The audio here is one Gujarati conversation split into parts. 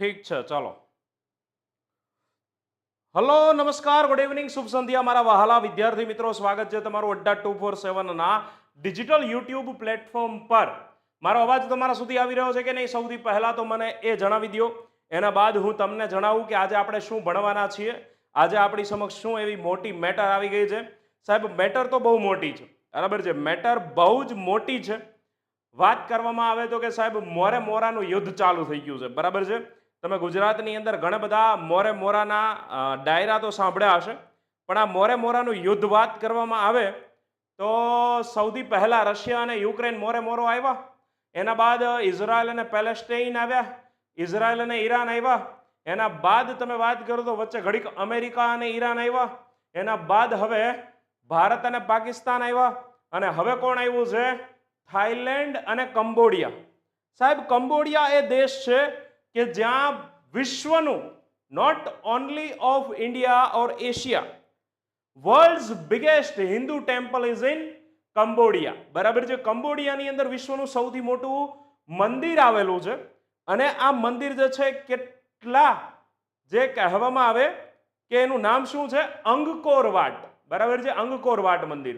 ઠીક છે, ચાલો. હલો નમસ્કાર ગુડ ઇવનિંગ શુભ સંધ્યા મારા વહાલા વિદ્યાર્થી મિત્રો. સ્વાગત છે તમારું અડ્ડા ટુ ફોર સેવનના ડિજિટલ યુટ્યુબ પ્લેટફોર્મ પર. મારો અવાજ તમારા સુધી આવી રહ્યો છે કે નહીં? સૌથી પહેલાં તો મને એ જણાવી દો એના બાદ હું તમને જણાવું કે આજે આપણે શું ભણવાના છીએ. આજે આપણી સમક્ષ શું એવી મોટી મેટર આવી ગઈ છે. સાહેબ, મેટર તો બહુ મોટી છે. બરાબર છે? મેટર બહુ જ મોટી છે. વાત કરવામાં આવે તો કે સાહેબ, મોરે મોરાનું યુદ્ધ ચાલુ થઈ ગયું છે. બરાબર છે? તમે ગુજરાતની અંદર ઘણા બધા મોરે મોરાના ડાયરા તો સાંભળ્યા હશે, પણ આ મોરે મોરાનું યુદ્ધ વાત કરવામાં આવે તો સૌથી પહેલાં રશિયા અને યુક્રેન મોરે મોરો આવ્યા. એના બાદ ઇઝરાયલ અને પેલેસ્ટાઇન આવ્યા, ઇઝરાયલ અને ઈરાન આવ્યા. એના બાદ તમે વાત કરો તો વચ્ચે ઘડીક અમેરિકા અને ઈરાન આવ્યા. એના બાદ હવે ભારત અને પાકિસ્તાન આવ્યા. અને હવે કોણ આવ્યું છે? થાઈલેન્ડ અને કંબોડિયા. સાહેબ, કંબોડિયા એ દેશ છે કે જ્યાં વિશ્વનું not only of India or Asia world's biggest Hindu temple is in Cambodia બરાબર છે? કંબોડિયાની અંદર વિશ્વનું સૌથી મોટું મંદિર આવેલું છે. અને આ મંદિર જે છે, કેટલા જે કહેવામાં આવે કે એનું નામ શું છે? અંગકોરવાટ. બરાબર છે? અંગકોરવાટ મંદિર.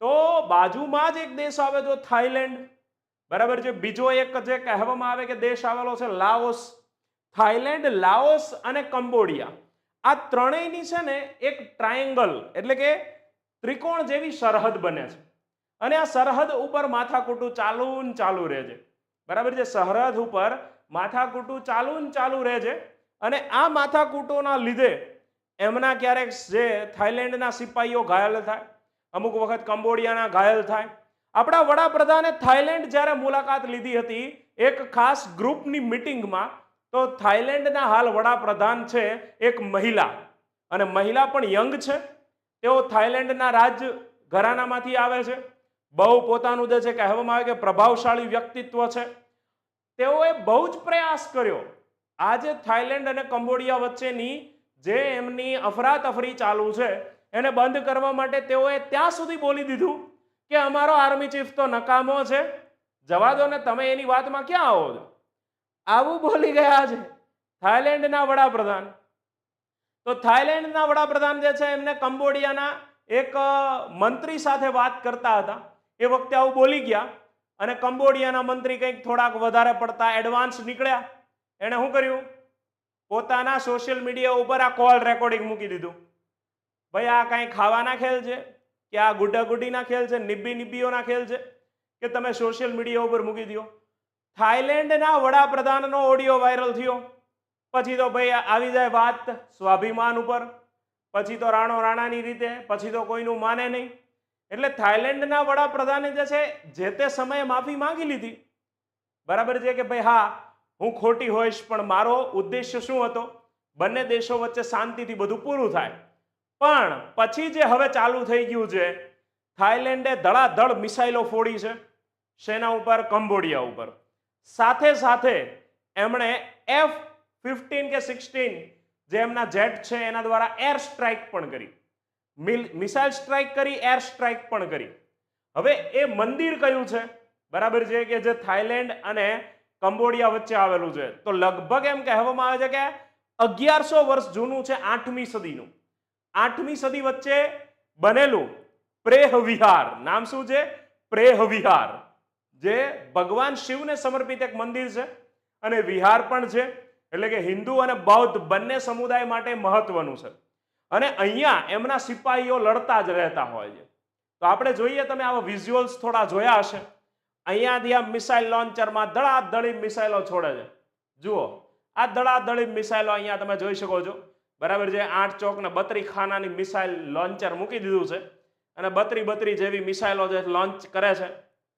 તો બાજુમાં જ એક દેશ આવે, તો થાઈલેન્ડ બરાબર છે? બીજો એક જે કહેવામાં આવે કે દેશ આવેલો છે, લાઓસ. થાઈલેન્ડ લાઓસ અને કંબોડિયા. આ ત્રણેયની છે ને એક ટ્રાયેંગલ, એટલે કે ત્રિકોણ જેવી સરહદ બને છે. અને આ સરહદ ઉપર માથાકૂટું ચાલુ ને ચાલુ રહે છે. બરાબર છે? સરહદ ઉપર માથાકૂટું ચાલુ ને ચાલુ રહે છે. અને આ માથાકૂટોના લીધે એમના ક્યારેક જે થાઈલેન્ડના સિપાહીઓ ઘાયલ થાય, અમુક વખત કંબોડિયાના ઘાયલ થાય આપણા વડાપ્રધાને થાઈલેન્ડ જ્યારે મુલાકાત લીધી હતી એક ખાસ ગ્રુપની મિટિંગમાં, તો થાઈલેન્ડના હાલ વડાપ્રધાન છે એક મહિલા. અને મહિલા પણ યંગ છે. તેઓ થાઈલેન્ડના રાજ ઘરાનામાંથી આવે છે. બહુ પોતાનું જે છે કહેવામાં આવે કે પ્રભાવશાળી વ્યક્તિત્વ છે. તેઓએ બહુ જ પ્રયાસ કર્યો. આજે થાઈલેન્ડ અને કંબોડિયા વચ્ચેની જે એમની અફરાતફરી ચાલુ છે, એને બંધ કરવા માટે તેઓએ ત્યાં સુધી બોલી દીધું. કે અમારો આર્મી ચીફ તો નકામો છે. જવા દો ને તમે એની વાતમાં ક્યાં આવો છો? આવું બોલી ગયા છે થાઈલેન્ડના વડાપ્રધાન. તો થાઈલેન્ડના વડાપ્રધાન જે છે એમને કંબોડિયાના એક મંત્રી સાથે વાત કરતા હતા. એ વખતે આવું બોલી ગયા અને કંબોડિયાના મંત્રી કંઈક થોડાક વધારે પડતા એડવાન્સ નીકળ્યા. એણે શું કર્યું? પોતાના સોશિયલ મીડિયા ઉપર આ કોલ રેકોર્ડિંગ મૂકી દીધું. ભાઈ, આ કાંઈ ખાવાના ખેલ છે? કે આ ગુડાગુડીના ખેલ છે નિબ્બી નિબ્બીઓના ખેલ છે, કે તમે સોશિયલ મીડિયા ઉપર મૂકી દો થાઈલેન્ડના વડાપ્રધાનનો ઓડિયો વાયરલ થયો. પછી તો ભાઈ આવી જાય વાત સ્વાભિમાન ઉપર. પછી તો રાણો રાણાની રીતે, પછી તો કોઈનું માને નહીં. એટલે થાઈલેન્ડના વડાપ્રધાને જે છે, જે તે સમયે માફી માંગી લીધી. બરાબર છે કે ભાઈ હા, હું ખોટી હોઈશ, પણ મારો ઉદ્દેશ્ય શું હતો? બંને દેશો વચ્ચે શાંતિથી બધું પૂરું થાય. પણ પછી જે હવે ચાલુ થઈ ગયું છે થાઈલેન્ડે ધડાધડ મિસાઇલો ફોડી છે, સેના ઉપર, કંબોડિયા ઉપર. સાથે સાથે એમણે એફ ફિફ્ટીન કે સિક્સટીન જે એમના જેટ છે એના દ્વારા એર સ્ટ્રાઇક પણ કરી. મિસાઇલ સ્ટ્રાઇક કરી, એર સ્ટ્રાઇક પણ કરી. હવે એ મંદિર કયું છે? બરાબર છે કે જે થાઈલેન્ડ અને કંબોડિયા વચ્ચે આવેલું છે. તો લગભગ એમ કહેવામાં આવે છે કે અગિયારસો વર્ષ જૂનું છે આઠમી સદીનું. આઠમી સદી વચ્ચે બનેલું પ્રેહ વિહાર નામ શું છે? પ્રેહ વિહાર જે ભગવાન શિવને સમર્પિત એક મંદિર છે અને વિહાર પણ છે. એટલે કે હિન્દુ અને બૌદ્ધ બંને સમુદાય માટે મહત્વનું છે. અને અહીંયા એમના સિપાહીઓ લડતા જ રહેતા હોય છે. તો આપણે જોઈએ તમે આવા વિઝ્યુઅલ્સ થોડા જોયા હશે. અહીંયાથી આ મિસાઇલ લોન્ચરમાં ધડાધડી મિસાઇલો છોડે છે. જુઓ, આ ધડાધડી મિસાઇલો અહીંયા તમે જોઈ શકો છો. બરાબર છે? આઠ ચોક ને બત્રી ખાનાની મિસાઇલ લોન્ચર મૂકી દીધું છે. અને બત્રી બત્રી જેવી મિસાઇલો જે લોન્ચ કરે છે,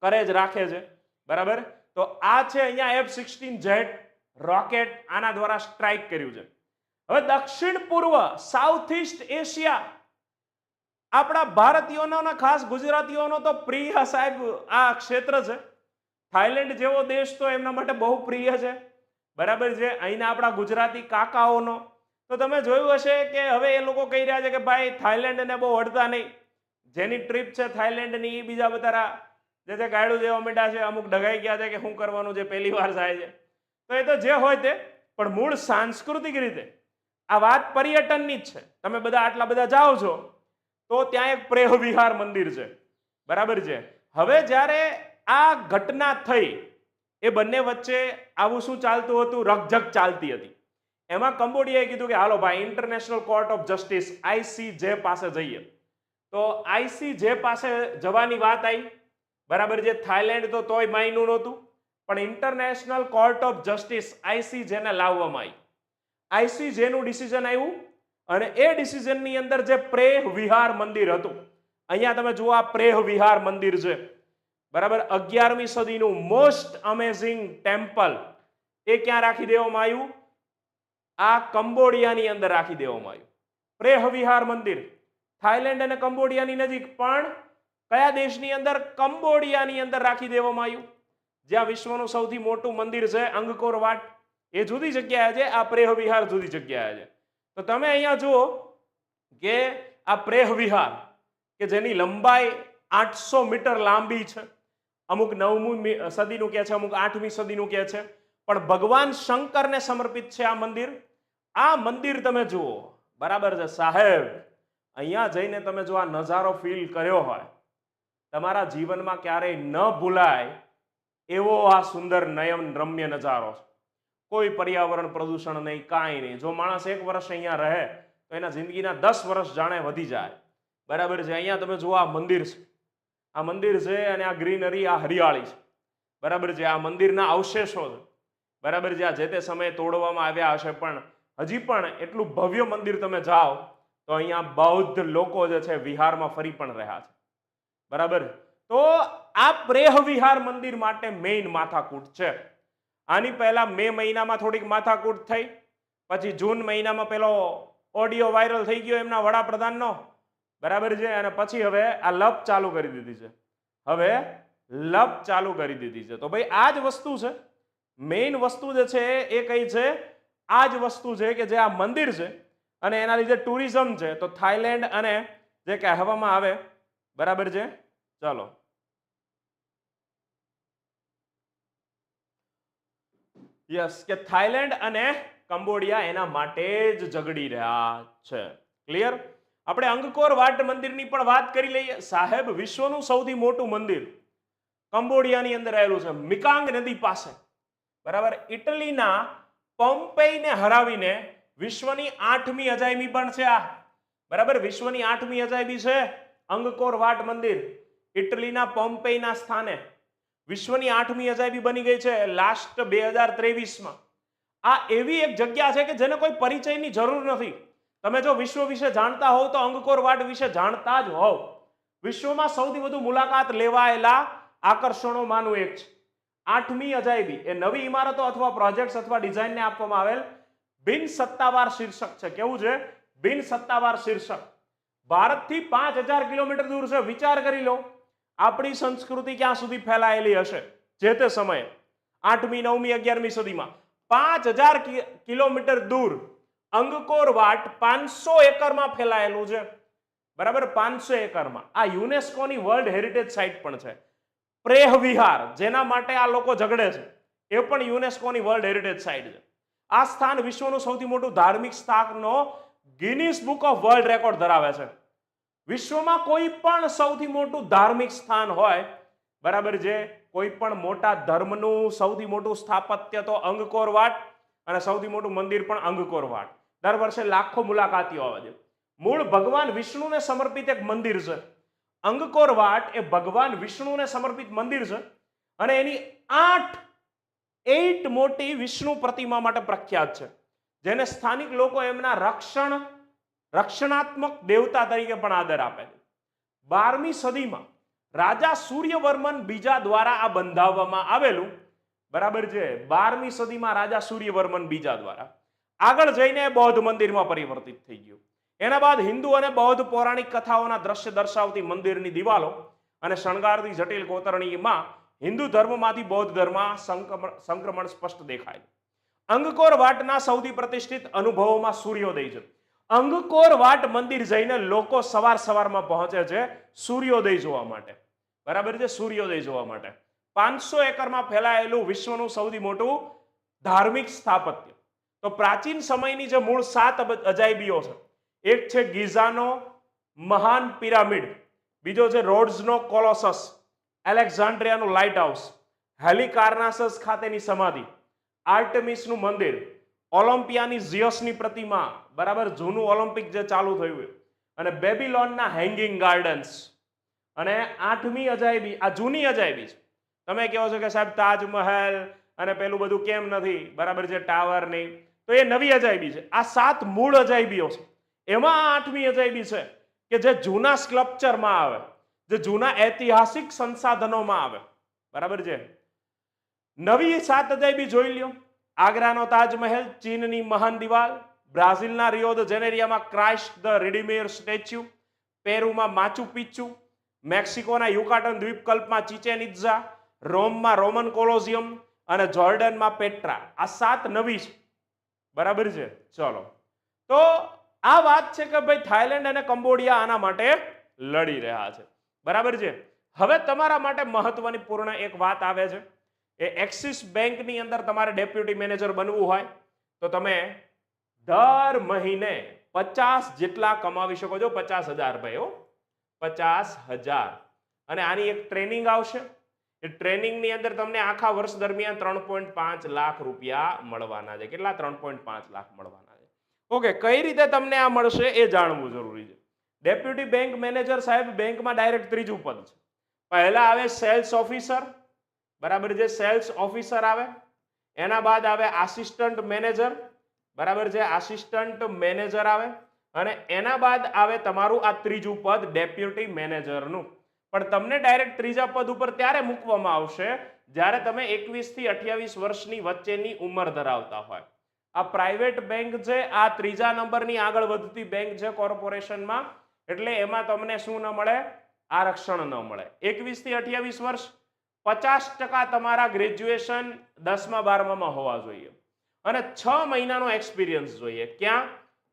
કરે જ રાખે છે. બરાબર? તો આ છે અહીંયા એફ સિક્સટીન જેટ રોકેટ. આના દ્વારા સ્ટ્રાઇક કર્યું છે. હવે દક્ષિણ પૂર્વ સાઉથ ઇસ્ટ એશિયા આપણા ભારતીયોનો ખાસ ગુજરાતીઓનો તો પ્રિય સાહેબ આ ક્ષેત્ર છે. થાઈલેન્ડ જેવો દેશ તો એમના માટે બહુ પ્રિય છે. બરાબર છે? અહીંના આપણા ગુજરાતી કાકાઓનો તો તમે જોયું હશે કે હવે એ લોકો કહી રહ્યા છે કે ભાઈ થાઈલેન્ડને બહુ વળતા નહીં. જેની ટ્રીપ છે થાઈલેન્ડની એ બીજા બધા જે તે ગાયડું જેવા મીઠા છે, અમુક ડગાઈ ગયા છે કે શું કરવાનું છે, પહેલી વાર થાય છે. તો એ તો જે હોય તે, પણ મૂળ સાંસ્કૃતિક રીતે આ વાત પર્યટનની જ છે. તમે બધા આટલા બધા જાઓ છો, તો ત્યાં એક પ્રેહ વિહાર મંદિર છે. બરાબર છે? હવે જ્યારે આ ઘટના થઈ, એ બંને વચ્ચે આવું શું ચાલતું હતું? રકઝક ચાલતી હતી. એમાં કંબોડિયાએ કીધું કે, હાલો ભાઈ international court of justice ICJ પાસે જઈએ. તો આઈસીજે પાસે જવાની વાત આવી બરાબર જે થાઈલેન્ડ તો તોય માયનું નહોતું, પણ ઇન્ટરનેશનલ કોર્ટ ઓફ જસ્ટિસ આઈસીજેને લાવવામાં આવી આઈસીજેનું ડિસિઝન આવ્યું અને એ ડિસિઝનની અંદર જે પ્રેહ વિહાર મંદિર હતું, અહીંયા તમે જુઓ આ પ્રેહ વિહાર મંદિર છે. બરાબર, અગિયારમી સદીનું મોસ્ટ અમેઝિંગ ટેમ્પલ એ ક્યાં રાખી દેવામાં આવ્યું? આ કંબોડિયાની અંદર રાખી દેવામાં આવ્યું. પ્રેહ વિહાર મંદિર. થાઈલેન્ડ અને કંબોડિયાની નજીક. પણ કયા દેશની અંદર? કંબોડિયાની અંદર રાખી દેવામાં આવ્યું. જ્યાં વિશ્વનું સૌથી મોટું મંદિર છે અંગકોર વાટ એ જુદી જગ્યાએ છે, આ પ્રેહ વિહાર જુદી જગ્યાએ છે. તો તમે અહીંયા જુઓ કે આ પ્રેહ વિહાર કે જેની લંબાઈ આઠસો મીટર લાંબી છે. અમુક નવમી સદીનું કહે છે, અમુક આઠમી સદીનું કહે છે. પણ ભગવાન શંકરને સમર્પિત છે આ મંદિર. આ મંદિર તમે જુઓ. બરાબર છે? સાહેબ, અહીંયા જઈને તમે જો આ નજારો ફીલ કર્યો હોય, તમારા જીવનમાં ક્યારેય ન ભૂલાય એવો આ સુંદર નયન રમ્ય નજારો છે. કોઈ પર્યાવરણ પ્રદૂષણ નહીં, કાંઈ નહીં. જો માણસ એક વર્ષ અહીંયા રહે, તો એના જિંદગીના દસ વર્ષ જાણે વધી જાય. બરાબર છે? અહીંયા તમે જુઓ આ મંદિર છે. આ મંદિર છે અને આ ગ્રીનરી આ હરિયાળી છે. બરાબર છે? આ મંદિરના અવશેષો છે. બરાબર છે? આ જે તે સમયે તોડવામાં આવ્યા હશે પણ હજી પણ એટલું ભવ્ય મંદિર તમે જાઓ, તો અહીંયા બૌદ્ધ લોકો જે છે વિહારમાં ફરી પણ રહ્યા છે. બરાબર? તો આ પ્રેહ વિહાર મંદિર માટે મેઇન માથાકૂટ છે. આની પહેલા મે મહિનામાં થોડીક માથાકૂટ થઈ, પછી જૂન મહિનામાં પેલો ઓડિયો વાયરલ થઈ ગયો એમના વડાપ્રધાનનો. બરાબર છે? અને પછી હવે આ લપ ચાલુ કરી દીધી છે. હવે લપ ચાલુ કરી દીધી છે. તો ભાઈ આ જ વસ્તુ છે. મેઇન વસ્તુ જે છે એ કઈ છે? આ જ વસ્તુ છે કે જે આ મંદિર છે અને એના લીધે ટુરિઝમ છે, તો થાઈલેન્ડ અને જે કહેવામાં આવે, બરાબર છે? ચાલો. યસ, કે થાઈલેન્ડ અને કંબોડિયા એના માટે જ ઝઘડી રહ્યા છે. ક્લિયર? આપણે અંગકોર વાટ મંદિરની પણ વાત કરી લઈએ. સાહેબ, વિશ્વનું સૌથી મોટું મંદિર કંબોડિયાની અંદર આવેલું છે, મિકાંગ નદી પાસે. બરાબર? ઇટલીના પોમ્પેઈને હરાવીને વિશ્વની આઠમી અજાયબી પણ છે આ. બરાબર? વિશ્વની આઠમી અજાયબી છે અંગકોર વાટ મંદિર, ઇટલીના પોમ્પેઈના સ્થાને. વિશ્વની આઠમી અજાયબી બની ગઈ છે લાસ્ટ બે હજાર ત્રેવીસમાં. આ એવી એક જગ્યા છે કે જેને કોઈ પરિચયની જરૂર નથી. તમે જો વિશ્વ વિશે જાણતા હોવ તો અંગકોર વાટ વિશે જાણતા જ હોવ. વિશ્વમાં સૌથી વધુ મુલાકાત લેવાયેલા આકર્ષણોમાંનું એક છે. આઠમી અજાયબી, એ નવી ઇમારતો અથવા પ્રોજેક્ટ્સ અથવા ડિઝાઇનને આપવામાં આવેલ બિન સત્તાવાર શીર્ષક છે. કેવું છે? બિન સત્તાવાર શીર્ષક. ભારતથી પાંચ હજાર કિલોમીટર દૂર છે. વિચાર કરી લો. આપણી સંસ્કૃતિ ક્યાં સુધી ફેલાયેલી હશે? જે તે સમયે. આઠમી, નવમી, અગિયારમી સુધીમાં પાંચ હજાર કિલોમીટર દૂર અંગકોર વાટ પાંચસો એકરમાં ફેલાયેલું છે. બરાબર? પાંચસો એકરમાં. આ યુનેસ્કોની વર્લ્ડ હેરિટેજ સાઇટ પણ છે. પ્રેહ વિહાર, જેના માટે આ લોકો ઝઘડે છે. એ પણ યુનેસ્કોની વર્લ્ડ હેરિટેજ સાઇટ છે. આ સ્થાન વિશ્વનું સૌથી મોટું ધાર્મિક સ્થાનનો Guinness book of world record ધરાવે છે. વિશ્વમાં કોઈ પણ સૌથી મોટું ધાર્મિક સ્થાન હોય, બરાબર જે કોઈ પણ મોટા ધર્મનું સૌથી મોટું સ્થાપત્ય તો અંગકોર વાટ અને સૌથી મોટું મંદિર પણ અંગકોર વાટ દર વર્ષે લાખો મુલાકાતીઓ આવે છે. મૂળ ભગવાન વિષ્ણુને સમર્પિત એક મંદિર છે. અંગકોર વાટ એ ભગવાન વિષ્ણુને સમર્પિત મંદિર છે અને એની આઠ એઇટ મોટી વિષ્ણુ પ્રતિમા માટે પ્રખ્યાત છે. જેને સ્થાનિક લોકો એમના રક્ષણ, રક્ષણાત્મક દેવતા તરીકે પણ આદર આપે છે. બારમી સદીમાં રાજા સૂર્યવર્મન બીજા દ્વારા આ બંધાવવામાં આવેલું, બરાબર છે, બારમી સદીમાં રાજા સૂર્યવર્મન બીજા દ્વારા, આગળ જઈને બૌદ્ધ મંદિરમાં પરિવર્તિત થઈ ગયું. એના બાદ હિન્દુ અને બૌદ્ધ પૌરાણિક કથાઓના દ્રશ્ય દર્શાવતી મંદિરની દિવાલો અને શણગારતી જટિલ કોતરણીમાં હિન્દુ ધર્મમાંથી બૌદ્ધ ધર્મ સંક્રમણ સંક્રમણ સ્પષ્ટ દેખાય. અંગકોર વાટના સૌથી પ્રતિષ્ઠિત અનુભવોમાં સૂર્યોદય છે. અંગકોર વાટ મંદિર જઈને લોકો સવાર સવારમાં પહોંચે છે સૂર્યોદય જોવા માટે. બરાબર છે? સૂર્યોદય જોવા માટે. પાંચસો એકરમાં ફેલાયેલું વિશ્વનું સૌથી મોટું ધાર્મિક સ્થાપત્ય. તો પ્રાચીન સમયની જે મૂળ સાત અજાયબીઓ છે એક છે ગીઝાનો મહાન પિરામિડ. બીજો છે રોડ્સનો કોલોસસ, એલેક્ઝાન્ડ્રિયાનું લાઇટ હાઉસ હેલિકાર્નાસસ ખાતેની સમાધિ, આર્ટમિસનું મંદિર, ઓલિમ્પિયાની ઝિયસની પ્રતિમા, બરાબર? જૂનું ઓલિમ્પિક જે ચાલુ થયું અને બેબીલોનના હેંગિંગ ગાર્ડન્સ. અને આઠમી અજાયબી, આ જૂની અજાયબી છે. તમે કહો છો કે સાહેબ તાજમહેલ અને પેલું બધું કેમ નથી? બરાબર છે, ટાવર નહીં. તો એ નવી અજાયબી છે. આ સાત મૂળ અજાયબીઓ છે. એમાં આઠમી અજાયબી છે કે જે જૂના સ્કલ્પચરમાં આવે, જે જૂના ઐતિહાસિક સંસાધનોમાં આવે. બરાબર છે? નવી સાત અજાયબી જોઈ લ્યો. આગ્રાનો તાજમહેલ, ચીનની મહાન દિવાલ, બ્રાઝિલના રિયો દ જેનેરિયામાં ક્રાઇસ્ટ ધ રિડિમેર સ્ટેચ્યુ, પેરુમાં માચુ પિચ્ચુ, મેક્સિકોના યુકાટન દ્વીપકલ્પમાં ચિચેન ઇત્ઝા રોમમાં રોમન કોલોઝિયમ અને જોર્ડનમાં પેટ્રા. આ સાત નવી છે. બરાબર છે? ચલો. તો આ વાત છે કે ભાઈ થાઈલેન્ડ અને કંબોડિયા આના માટે લડી રહ્યા છે. બરાબર છે? હવે તમારા માટે મહત્વની પૂર્ણ એક વાત આવે છે એ એક્સિસ બેંકની અંદર તમારે ડેપ્યુટી મેનેજર બનવું હોય તો તમે દર મહિને પચાસ જેટલા કમાવી શકો છો. પચાસ હજાર ભાઈઓ પચાસ હજાર. અને આની એક ટ્રેનિંગ આવશે. એ ટ્રેનિંગની અંદર તમને આખા વર્ષ દરમિયાન ત્રણ પોઈન્ટ પાંચ લાખ રૂપિયા મળવાના છે. કેટલા? ત્રણ પોઈન્ટ પાંચ લાખ મળવાના ઓકે, કઈ રીતે તમને આ મળશે એ જાણવું જરૂરી છે. ડેપ્યુટી બેંક મેનેજર સાહેબ, બેંકમાં ડાયરેક્ટ ત્રીજું પદ છે. પહેલા આવે સેલ્સ ઓફિસર બરાબર જે સેલ્સ ઓફિસર આવે, એના બાદ આવે આસિસ્ટન્ટ મેનેજર બરાબર જે આસિસ્ટન્ટ મેનેજર આવે, અને એના બાદ આવે તમારું આ ત્રીજું પદ ડેપ્યુટી મેનેજરનું પણ તમને ડાયરેક્ટ ત્રીજા પદ ઉપર ત્યારે મૂકવામાં આવશે જ્યારે તમે એકવીસથી અઠ્યાવીસ વર્ષની વચ્ચેની ઉંમર ધરાવતા હોય. આ પ્રાઇવેટ બેંક છે, આ ત્રીજા નંબરની આગળ વધતી બેંક છે કોર્પોરેશનમાં. એટલે એમાં તમને શું ન મળે? આરક્ષણ ન મળે. એકવીસથી અઠ્યાવીસ વર્ષ, પચાસ ટકા તમારા ગ્રેજ્યુએશન દસમા બારમામાં હોવા જોઈએ. અને છ મહિનાનો એક્સપિરિયન્સ જોઈએ. ક્યાં?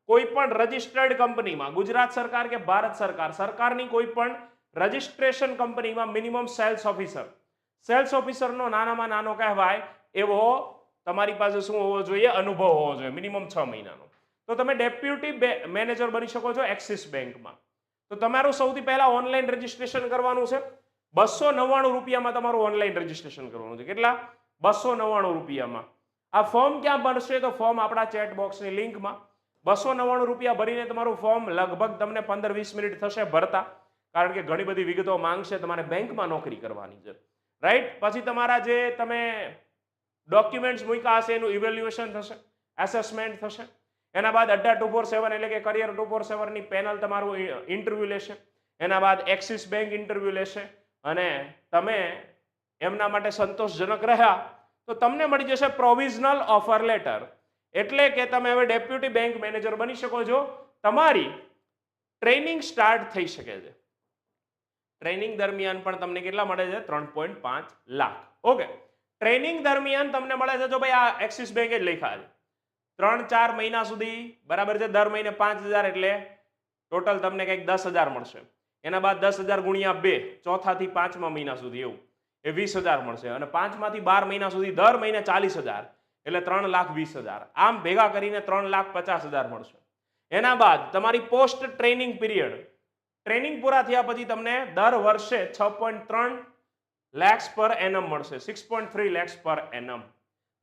કોઈ પણ રજિસ્ટર્ડ કંપનીમાં, ગુજરાત સરકાર કે ભારત સરકાર, સરકારની કોઈ પણ રજિસ્ટ્રેશન કંપનીમાં મિનિમમ સેલ્સ ઓફિસર. સેલ્સ ઓફિસરનો નાનામાં નાનો કહેવાય, એવો તમારી પાસે શું હોવો જોઈએ? અનુભવ હોવો જોઈએ, મિનિમમ છ મહિનાનો. તો તમે ડેપ્યુટી મેનેજર બની શકો છો એક્સિસ બેંકમાં. તો તમારું સૌથી પહેલા ઓનલાઈન રજિસ્ટ્રેશન કરવાનું છે. બસો નવ્વાણું રૂપિયામાં તમારું ઓનલાઈન રજિસ્ટ્રેશન કરવાનું છે. કેટલા? બસો નવ્વાણું રૂપિયામાં. આ ફોર્મ ક્યાં બનશે તો ફોર્મ આપણા ચેટ બોક્સની લિંકમાં. બસો નવ્વાણું રૂપિયા ભરીને તમારું ફોર્મ લગભગ તમને પંદર વીસ મિનિટ થશે ભરતા. કારણ કે ઘણી બધી વિગતો માંગશે તમારે બેંકમાં નોકરી કરવાની છે. રાઈટ? પછી તમારા જે તમે ડોક્યુમેન્ટ્સ મૂક્યા હશે, એનું ઇવેલ્યુએશન થશે એસેસમેન્ટ થશે. એના બાદ અડ્ડા ટુ ફોર સેવન એટલે કે કરિયર ટુ ફોર સેવનની પેનલ તમારું ઇન્ટરવ્યુ લેશે. એના બાદ એક્સિસ બેંક ઇન્ટરવ્યુ લેશે. અને તમે એમના માટે સંતોષજનક રહ્યા, તો તમને મળી જશે પ્રોવિઝનલ ઓફર લેટર એટલે કે તમે હવે ડેપ્યુટી બેંક મેનેજર બની શકો છો. તમારી ટ્રેનિંગ સ્ટાર્ટ થઈ શકે છે. ટ્રેનિંગ દરમિયાન પણ તમને કેટલા મળે છે? ત્રણ પોઈન્ટ પાંચ લાખ. ઓકે ટ્રેનિંગ દરમિયાન તમને મળે છે જો ભાઈ આ એક્સિસ બેંક જ લખ્યા છે ત્રણ ચાર મહિના સુધી, બરાબર છે, દર મહિને પાંચ હજાર એટલે ટોટલ તમને કંઈક દસ હજાર મળશે. એના બાદ દસ હજાર ગુણ્યા બે, ચોથાથી પાંચમા મહિના સુધી એવું. એ વીસ હજાર મળશે અને પાંચમાંથી બાર મહિના સુધી દર મહિને ચાલીસ હજાર, એટલે ત્રણ લાખ વીસ હજાર. આમ ભેગા કરીને ત્રણ લાખ પચાસ હજાર મળશે. એના બાદ તમારી પોસ્ટ ટ્રેનિંગ પીરિયડ. ટ્રેનિંગ પૂરા થયા પછી તમને દર વર્ષે છ પોઈન્ટ ત્રણ લેક્સ પર એનમ મળશે. સિક્સ પોઈન્ટ થ્રી લેક્સ પર એનમ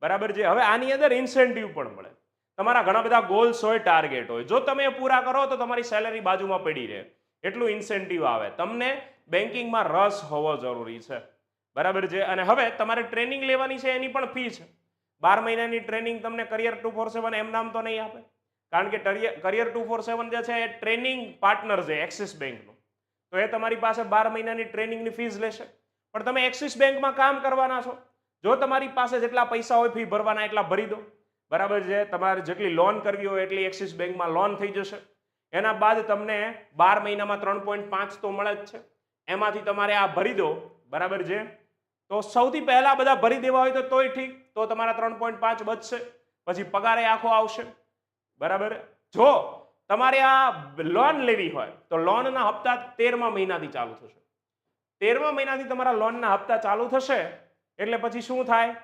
બરાબર છે? હવે આની અંદર ઇન્સેન્ટિવ પણ મળે. તમારા ઘણા બધા ગોલ્સ હોય ટાર્ગેટ હોય. જો તમે પૂરા કરો તો તમારી સેલેરી બાજુમાં પડી રહે. એટલું ઇન્સેન્ટિવ આવે. તમને બેન્કિંગમાં રસ હોવો જરૂરી છે. બરાબર છે? અને હવે તમારે ટ્રેનિંગ લેવાની છે, એની પણ ફી છે બાર મહિનાની ટ્રેનિંગ તમને કરિયર ટુ ફોર સેવન એમ નામ તો નહીં આપે. કારણ કે કરિયર ટુ ફોર સેવન જે છે, એ ટ્રેનિંગ પાર્ટનર છે એક્સિસ બેંકનું તો એ તમારી પાસે બાર મહિનાની ટ્રેનિંગની ફીસ લેશે. પણ તમે એક્સિસ બેંકમાં કામ કરવાના છો. જો તમારી પાસે જેટલા પૈસા હોય, ફી ભરવાના એટલા ભરી દો. બરાબર છે? તમારે જેટલી લોન કરવી હોય એટલી એક્સિસ બેંકમાં લોન થઈ જશે. એના બાદ તમને બાર મહિનામાં ત્રણ પોઈન્ટ પાંચ તો મળે જ છે. એમાંથી તમારે આ ભરી દો. બરાબર છે? તો સૌથી પહેલા બધા ભરી દેવા હોય તો તોય ઠીક. તો તમારા ત્રણ પોઈન્ટ પાંચ બચશે. પછી પગારે આખો આવશે. બરાબર? જો તમારે આ લોન લેવી હોય, તો લોનના હપ્તા તેરમા મહિનાથી ચાલુ થશે. તેરમા મહિનાથી તમારા લોનના હપ્તા ચાલુ થશે, એટલે પછી શું થાય?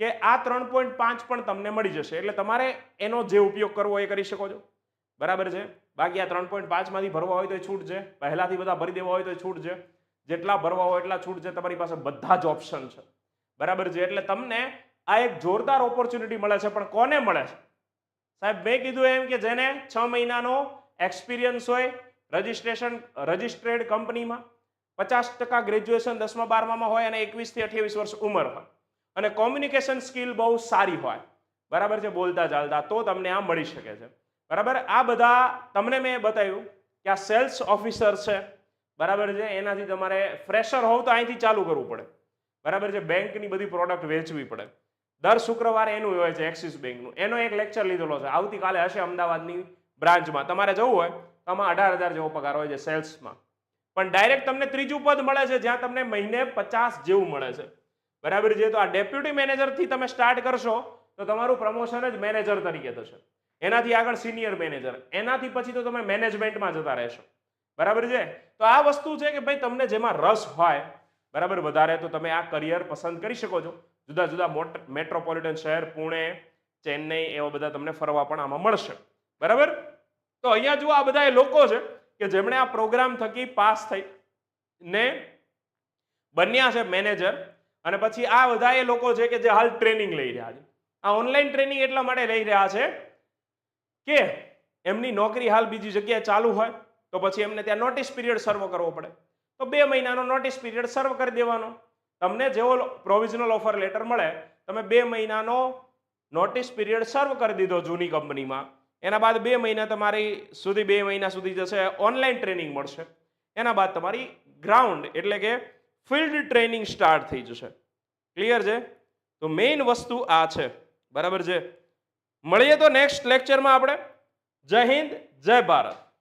કે આ ત્રણ પોઈન્ટ પાંચ પણ તમને મળી જશે, એટલે તમારે એનો જે ઉપયોગ કરવો એ કરી શકો છો. બરાબર છે? બાકી આ ત્રણ પોઈન્ટ પાંચમાંથી ભરવા હોય તો છૂટ છે. પહેલાંથી બધા ભરી દેવા હોય તો છૂટ છે. જેટલા ભરવા હોય એટલા છૂટ છે. તમારી પાસે બધા જ ઓપ્શન છે. બરાબર છે? એટલે તમને આ એક જોરદાર ઓપોર્ચ્યુનિટી મળે છે, પણ કોને મળે છે? સાહેબ, મેં કીધું એમ કે જેને છ મહિનાનો એક્સપિરિયન્સ હોય રજિસ્ટ્રેશન રજિસ્ટ્રેડ કંપનીમાં પચાસ ટકા ગ્રેજ્યુએશન દસમા, બારમામાં હોય અને એકવીસથી અઠ્યાવીસ વર્ષ ઉંમર હોય અને કોમ્યુનિકેશન સ્કિલ બહુ સારી હોય. બરાબર છે? બોલતા, ચાલતા, તો તમને આ મળી શકે છે. બરાબર? આ બધા તમને મેં બતાવ્યું કે આ સેલ્સ ઓફિસર છે. બરાબર છે? એનાથી તમારે ફ્રેશર હોવ તો અહીંથી ચાલુ કરવું પડે. બરાબર છે? બેંકની બધી પ્રોડક્ટ વેચવી પડે. દર શુક્રવારે એનું હોય છે એક્સિસ બેંકનું એનો એક લેક્ચર લીધેલો છે. આવતીકાલે હશે અમદાવાદની બ્રાન્ચમાં તમારે જવું હોય તો આમાં અઢાર હજાર જેવો પગાર હોય છે સેલ્સમાં પણ ડાયરેક્ટ તમને ત્રીજું પદ મળે છે, જ્યાં તમને મહિને પચાસ જેવું મળે છે. બરાબર છે? તો આ ડેપ્યુટી મેનેજરથી તમે સ્ટાર્ટ કરશો, તો તમારું પ્રમોશન જ મેનેજર તરીકે થશે. એનાથી આગળ સિનિયર મેનેજર એનાથી પછી તો તમે મેનેજમેન્ટમાં જતા રહેશો. બરાબર છે? તો આ વસ્તુ છે કે ભાઈ તમને જેમાં રસ હોય, બરાબર, વધારે તો તમે આ કરિયર પસંદ કરી શકો છો. જુદા જુદા મોટ મેટ્રોપોલિટન શહેર, પુણે, ચેન્નઈ, એવા બધા તમને ફરવા પણ આમાં મળશે. બરાબર? તો અહીંયા જુઓ, આ બધા એ લોકો છે. કે જેમણે આ પ્રોગ્રામ થકી પાસ થઈ ને બન્યા છે મેનેજર અને પછી આ બધા એ લોકો છે કે જે હાલ ટ્રેનિંગ લઈ રહ્યા છે. આ ઓનલાઈન ટ્રેનિંગ એટલા માટે લઈ રહ્યા છે કે એમની નોકરી હાલ બીજી જગ્યાએ ચાલુ હોય તો પછી એમને ત્યાં નોટિસ પીરિયડ સર્વ કરવો પડે. તો બે મહિનાનો નોટિસ પીરિયડ સર્વ કરી દેવાનો. તમને જેવો પ્રોવિઝનલ ઓફર લેટર મળે, તમે બે મહિનાનો નોટિસ પીરિયડ સર્વ કરી દીધો જૂની કંપનીમાં એના બાદ બે મહિના તમારી સુધી, બે મહિના સુધી જશે ઓનલાઈન ટ્રેનિંગ મળશે. એના બાદ તમારી ગ્રાઉન્ડ એટલે કે ફિલ્ડ ટ્રેનિંગ સ્ટાર્ટ થઈ જશે. ક્લિયર છે? તો મેઇન વસ્તુ આ છે. બરાબર છે? મળીએ તો નેક્સ્ટ લેક્ચરમાં આપણે. જય હિન્દ, જય ભારત.